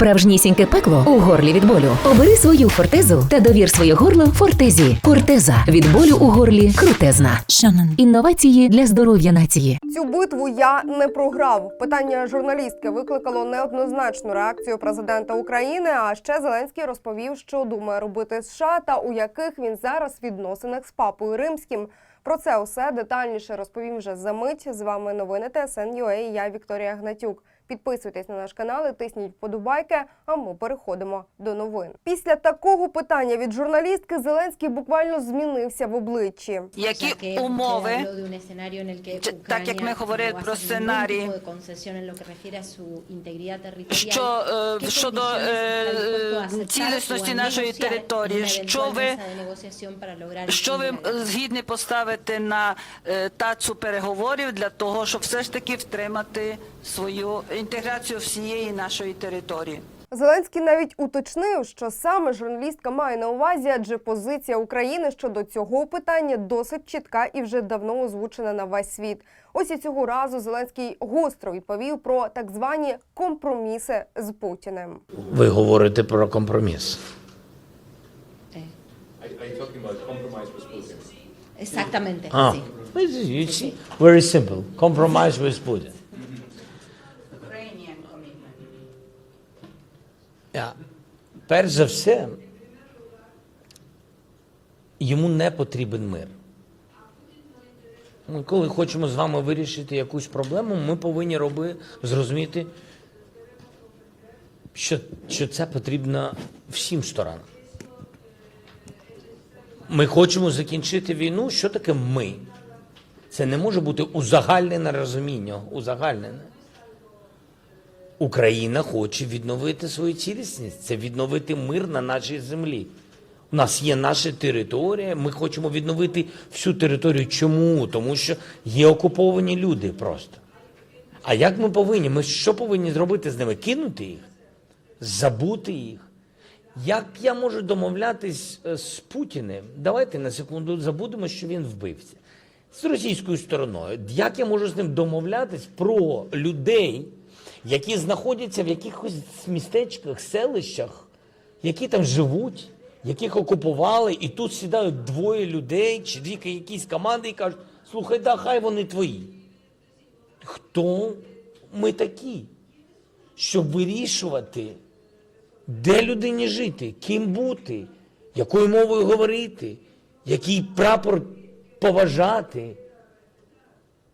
справжнісіньке пекло у горлі від болю. Обери свою фортезу та довір своє горло фортезі. Фортеза від болю у горлі крутезна. Інновації для здоров'я нації. Цю битву я не програв. Питання журналістки викликало неоднозначну реакцію президента України. А ще Зеленський розповів, що думає робити США та у яких він зараз відносинах з папою римським. Про це усе детальніше розповім вже за мить. З вами новини ТСН.UA, Я Вікторія Гнатюк. Підписуйтесь на наш канал і тисніть вподобайки. А ми переходимо до новин. Після такого питання від журналістки Зеленський буквально змінився в обличчі. Які умови, так як ми говорили про сценарій, що е, щодо е, цілісності нашої території, що ви, що ви е, згідні поставити на е, тацу переговорів для того, щоб все ж таки втримати свою інтеграцію всієї нашої території? Зеленський навіть уточнив, що саме журналістка має на увазі, адже позиція України щодо цього питання досить чітка і вже давно озвучена на весь світ. Ось і цього разу Зеленський гостро відповів про так звані компроміси з Путіним. Ви говорите про компроміс. Exactamente. See, very simple. Compromise with Putin. Перш за все, йому не потрібен мир. Ми коли хочемо з вами вирішити якусь проблему, ми повинні роби, зрозуміти, що, що це потрібно всім сторонам. Ми хочемо закінчити війну. Що таке ми? Це не може бути узагальнене розуміння, узагальнене. Україна хоче відновити свою цілісність, це відновити мир на нашій землі. У нас є наша територія, ми хочемо відновити всю територію. Чому? Тому що є окуповані люди просто. А як ми повинні? Ми що повинні зробити з ними? Кинути їх? Забути їх? Як я можу домовлятись е, з Путіним? Давайте на секунду забудемо, що він вбивця. З російською стороною. Як я можу з ним домовлятись про людей, які знаходяться в якихось містечках, селищах, які там живуть, яких окупували, і тут сідають двоє людей чи дві якісь команди і кажуть, слухай, да, хай вони твої. Хто ми такі, щоб вирішувати? Де людині жити, ким бути, якою мовою говорити, який прапор поважати,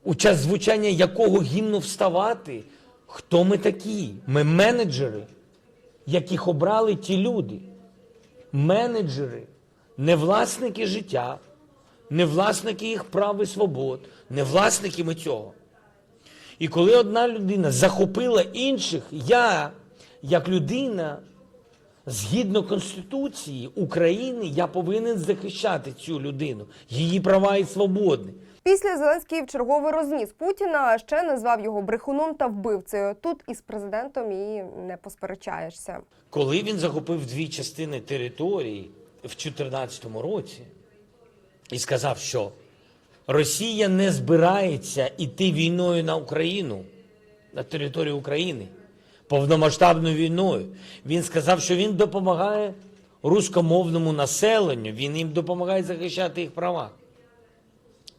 у час звучання якого гімну вставати? Хто ми такі? Ми менеджери, яких обрали ті люди. Менеджери, не власники життя, не власники їх прав і свобод, не власники ми цього. І коли одна людина захопила інших, я, як людина, згідно Конституції України, я повинен захищати цю людину, її права і свободи. Після Зеленський в чергове розніс Путіна, а ще назвав його брехуном та вбивцею. Тут із президентом і не посперечаєшся. Коли він захопив дві частини території в 2014 році і сказав, що Росія не збирається іти війною на Україну, на територію України, повномасштабною війною, він сказав, що він допомагає рускомовному населенню, він їм допомагає захищати їх права.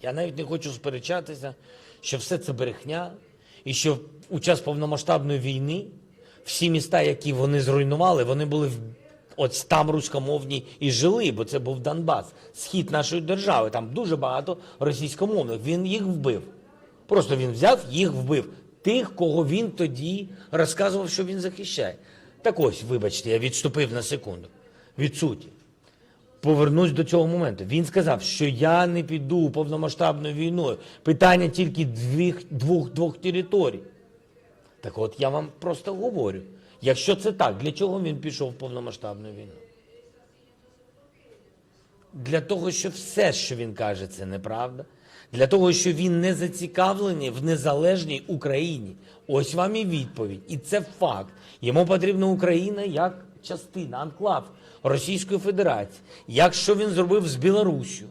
Я навіть не хочу сперечатися, що все це брехня, і що у час повномасштабної війни всі міста, які вони зруйнували, вони були в от там руськомовні і жили, бо це був Донбас, схід нашої держави. Там дуже багато російськомовних. Він їх вбив. Просто він взяв, їх вбив. Тих, кого він тоді розказував, що він захищає. Так ось, вибачте, я відступив на секунду від суті повернусь до цього моменту. Він сказав, що я не піду повномасштабною війною. Питання тільки двох, двох, двох територій. Так от я вам просто говорю, якщо це так, для чого він пішов в повномасштабну війну? Для того, що все, що він каже, це неправда. Для того, що він не зацікавлений в незалежній Україні. Ось вам і відповідь. І це факт. Йому потрібна Україна як частина, анклав Російської Федерації. Як що він зробив з Білоруссю,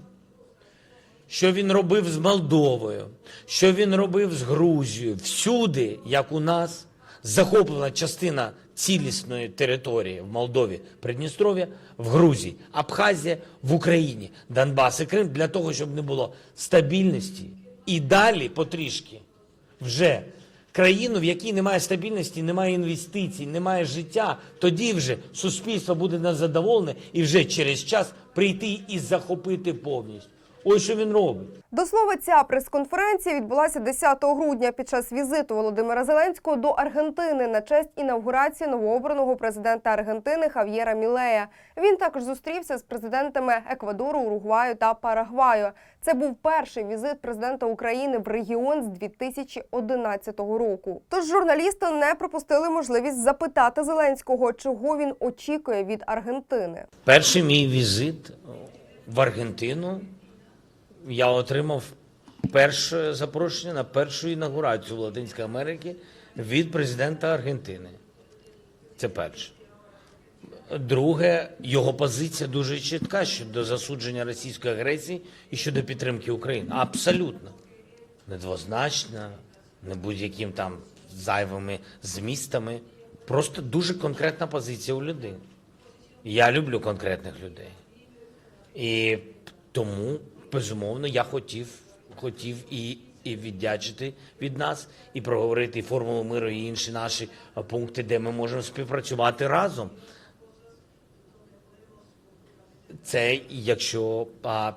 що він робив з Молдовою, що він робив з Грузією. Всюди, як у нас захоплена частина цілісної території в Молдові, Придністров'я, в Грузії, Абхазія, в Україні, Донбас і Крим для того, щоб не було стабільності і далі потрішки вже країну, в якій немає стабільності, немає інвестицій, немає життя, тоді вже суспільство буде незадоволене і вже через час прийти і захопити повністю. Ось що він робить. До слова, ця прес-конференція відбулася 10 грудня під час візиту Володимира Зеленського до Аргентини на честь інавгурації новообраного президента Аргентини Хав'єра Мілея. Він також зустрівся з президентами Еквадору, Уругваю та Парагваю. Це був перший візит президента України в регіон з 2011 року. Тож журналісти не пропустили можливість запитати Зеленського, чого він очікує від Аргентини. Перший мій візит в Аргентину я отримав перше запрошення на першу інаугурацію в Латинській Америці від президента Аргентини. Це перше. Друге, його позиція дуже чітка щодо засудження російської агресії і щодо підтримки України. Абсолютно. Недвозначна, не будь-яким там зайвими змістами. Просто дуже конкретна позиція у людини. Я люблю конкретних людей. І тому, безумовно, я хотів, хотів і, і віддячити від нас, і проговорити формулу миру, і інші наші е, пункти, де ми можемо співпрацювати разом. Це якщо, а,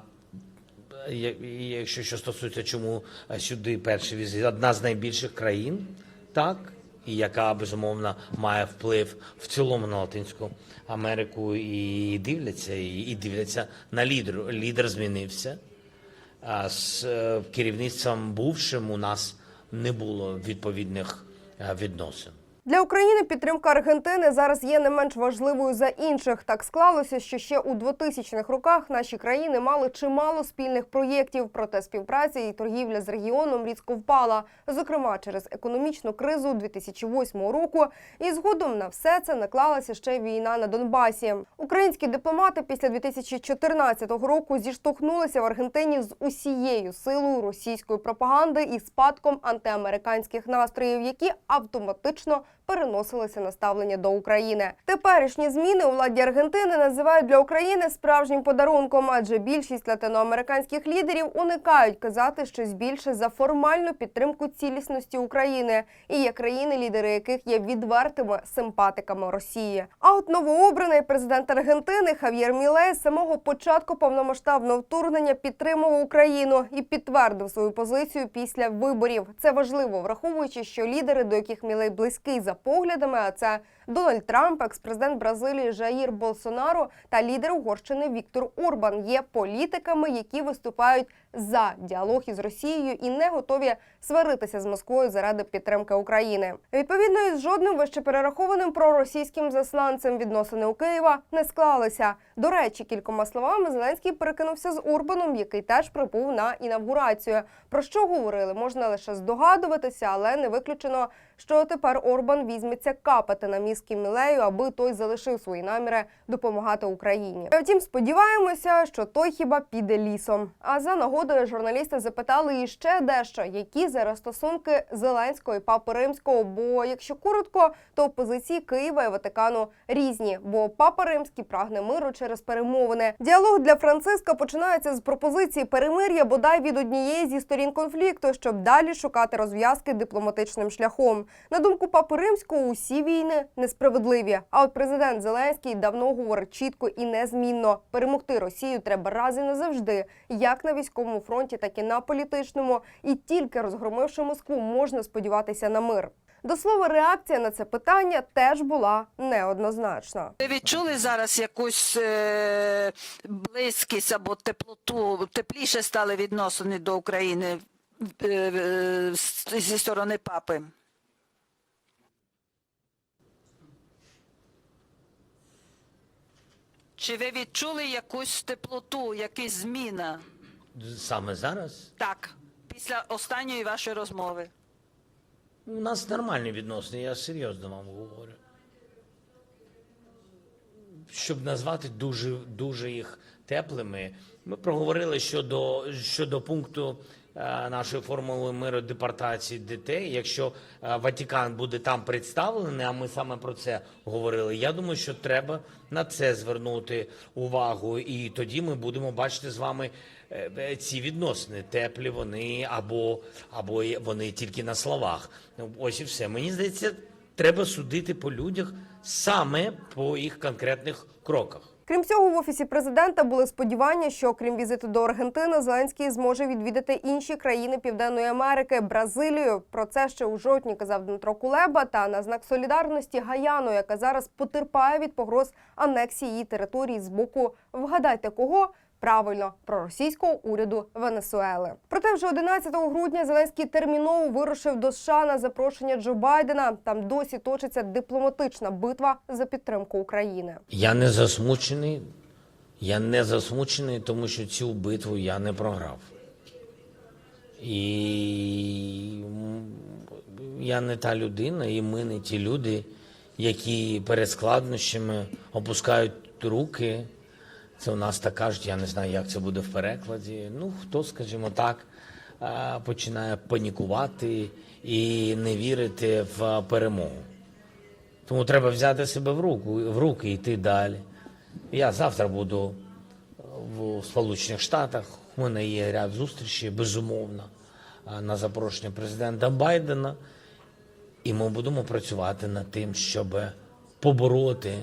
якщо що стосується, чому е, сюди перший візит, одна з найбільших країн, так, і яка безумовно має вплив в цілому на Латинську Америку, і дивляться, і, дивляться на лідеру. Лідер змінився. З е, керівництвом бувшим у нас не було відповідних е, відносин. Для України підтримка Аргентини зараз є не менш важливою за інших. Так склалося, що ще у 2000-х роках наші країни мали чимало спільних проєктів, проте співпраця і торгівля з регіоном різко впала, зокрема через економічну кризу 2008 року. І згодом на все це наклалася ще війна на Донбасі. Українські дипломати після 2014 року зіштовхнулися в Аргентині з усією силою російської пропаганди і спадком антиамериканських настроїв, які автоматично переносилися на ставлення до України. Теперішні зміни у владі Аргентини називають для України справжнім подарунком, адже більшість латиноамериканських лідерів уникають казати щось більше за формальну підтримку цілісності України, і є країни, лідери яких є відвертими симпатиками Росії. А от новообраний президент Аргентини Хав'єр Мілей з самого початку повномасштабного вторгнення підтримував Україну і підтвердив свою позицію після виборів. Це важливо, враховуючи, що лідери, до яких Мілей близький за поглядами, а це Дональд Трамп, екс-президент Бразилії Жаїр Болсонаро та лідер Угорщини Віктор Орбан є політиками, які виступають за діалог із Росією і не готові сваритися з Москвою заради підтримки України. Відповідно, із жодним вищеперерахованим проросійським засланцем відносини у Києва не склалися. До речі, кількома словами Зеленський перекинувся з Орбаном, який теж прибув на інавгурацію. Про що говорили, можна лише здогадуватися, але не виключено, що тепер Орбан візьметься капати на мізки Мілею, аби той залишив свої наміри допомагати Україні. Втім, сподіваємося, що той хіба піде лісом. А за нагодою журналісти запитали іще дещо, які зараз стосунки Зеленського і Папи Римського. Бо, якщо коротко, то позиції Києва і Ватикану різні. Бо Папа Римський прагне миру через перемовини. Діалог для Франциска починається з пропозиції перемир'я бодай від однієї зі сторін конфлікту, щоб далі шукати розв'язки дипломатичним шляхом. На думку Папи Римського, усі війни несправедливі. А от президент Зеленський давно говорить чітко і незмінно: перемогти Росію треба раз і назавжди, як на військовому фронті, так і на політичному. І тільки розгромивши Москву, можна сподіватися на мир. До слова, реакція на це питання теж була неоднозначна. Ви відчули зараз якусь е, близькість або теплоту, тепліше стали відносини до України е, е, зі сторони папи? Чи ви відчули якусь теплоту, якісь зміна? Саме зараз Так, після останньої вашої розмови. у нас нормальні відносини, я серйозно вам говорю. Щоб назвати дуже, дуже їх теплими, ми проговорили щодо, щодо пункту нашої формули миру депортації дітей. Якщо е, Ватикан буде там представлений, а ми саме про це говорили. Я думаю, що треба на це звернути увагу, і тоді ми будемо бачити з вами е, е, ці відносини. Теплі вони або, або вони тільки на словах. Ось і все. Мені здається, треба судити по людях саме по їх конкретних кроках. Крім цього, в офісі президента були сподівання, що крім візиту до Аргентини, Зеленський зможе відвідати інші країни Південної Америки, Бразилію. Про це ще у жовтні казав Дмитро Кулеба. Та на знак солідарності Гаяну, яка зараз потерпає від погроз анексії її території з боку вгадайте кого. Правильно, проросійського уряду Венесуели. Проте вже 11 грудня Зеленський терміново вирушив до США на запрошення Джо Байдена. Там досі точиться дипломатична битва за підтримку України. Я не засмучений. Я не засмучений, тому що цю битву я не програв. І я не та людина, і ми не ті люди, які перед складнощами опускають руки. Це у нас так кажуть, я не знаю, як це буде в перекладі. Ну, хто, скажімо так, починає панікувати і не вірити в перемогу. Тому треба взяти себе в руку в руки і йти далі. Я завтра буду в Сполучених Штатах. У мене є ряд зустрічей, безумовно, на запрошення президента Байдена. І ми будемо працювати над тим, щоб побороти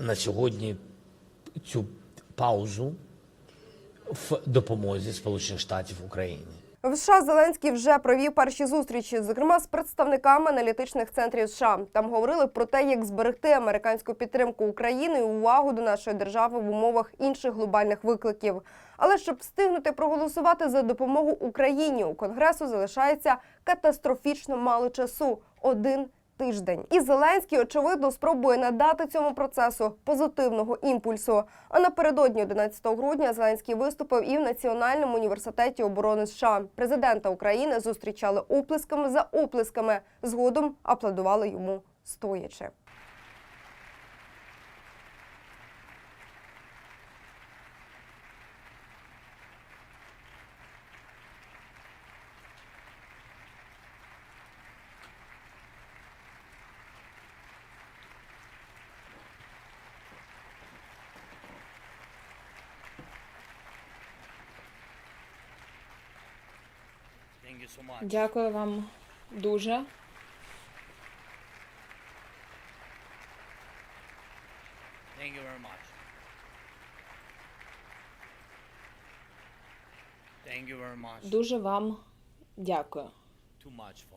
на сьогодні цю паузу в допомозі Сполучених Штатів Україні. В США Зеленський вже провів перші зустрічі, зокрема з представниками аналітичних центрів США. Там говорили про те, як зберегти американську підтримку України і увагу до нашої держави в умовах інших глобальних викликів. Але щоб встигнути проголосувати за допомогу Україні, у конгресу залишається катастрофічно мало часу один тиждень. І Зеленський, очевидно, спробує надати цьому процесу позитивного імпульсу. А напередодні 11 грудня Зеленський виступив і в Національному університеті оборони США. Президента України зустрічали оплесками за оплесками. Згодом аплодували йому стоячи. Дякую вам дуже. Thank you very much. Thank you very much. Дуже вам дякую.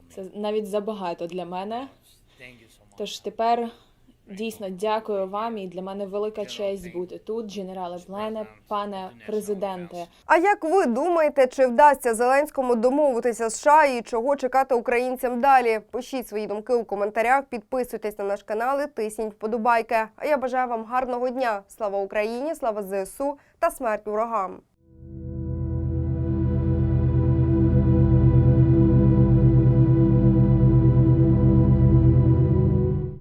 Це навіть забагато для мене. Тож тепер дійсно дякую вам і для мене велика честь бути тут, генерале Плене, пане президенте. А як ви думаєте, чи вдасться Зеленському домовитися з США і чого чекати українцям далі? Пишіть свої думки у коментарях, підписуйтесь на наш канал і тисніть вподобайки. А я бажаю вам гарного дня. Слава Україні, слава ЗСУ та смерть ворогам.